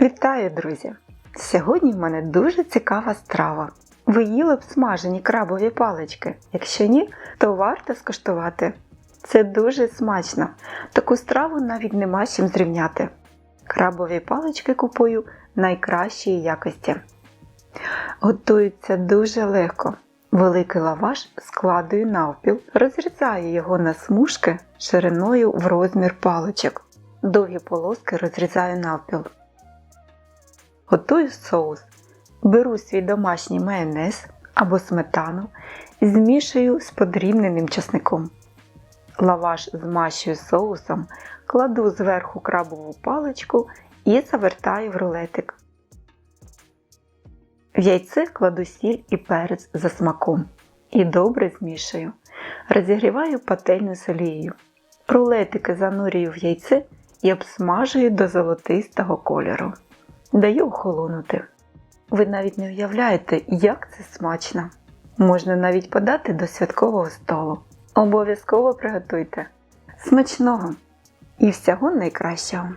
Вітаю, друзі! Сьогодні в мене дуже цікава страва. Ви їли б смажені крабові палички. Якщо ні, то варто скуштувати. Це дуже смачно. Таку страву навіть нема з чим зрівняти. Крабові палички купую найкращої якості. Готується дуже легко. Великий лаваш складую навпіл, розрізаю його на смужки шириною в розмір паличок. Довгі полоски розрізаю навпіл. Готую соус. Беру свій домашній майонез або сметану, змішую з подрібненим часником. Лаваш змащую соусом, кладу зверху крабову паличку і завертаю в рулетик. В яйце кладу сіль і перець за смаком і добре змішую. Розігріваю пательню з олією. Рулетики занурюю в яйце і обсмажую до золотистого кольору. Даю охолонути. Ви навіть не уявляєте, як це смачно. Можна навіть подати до святкового столу. Обов'язково приготуйте. Смачного і всього найкращого!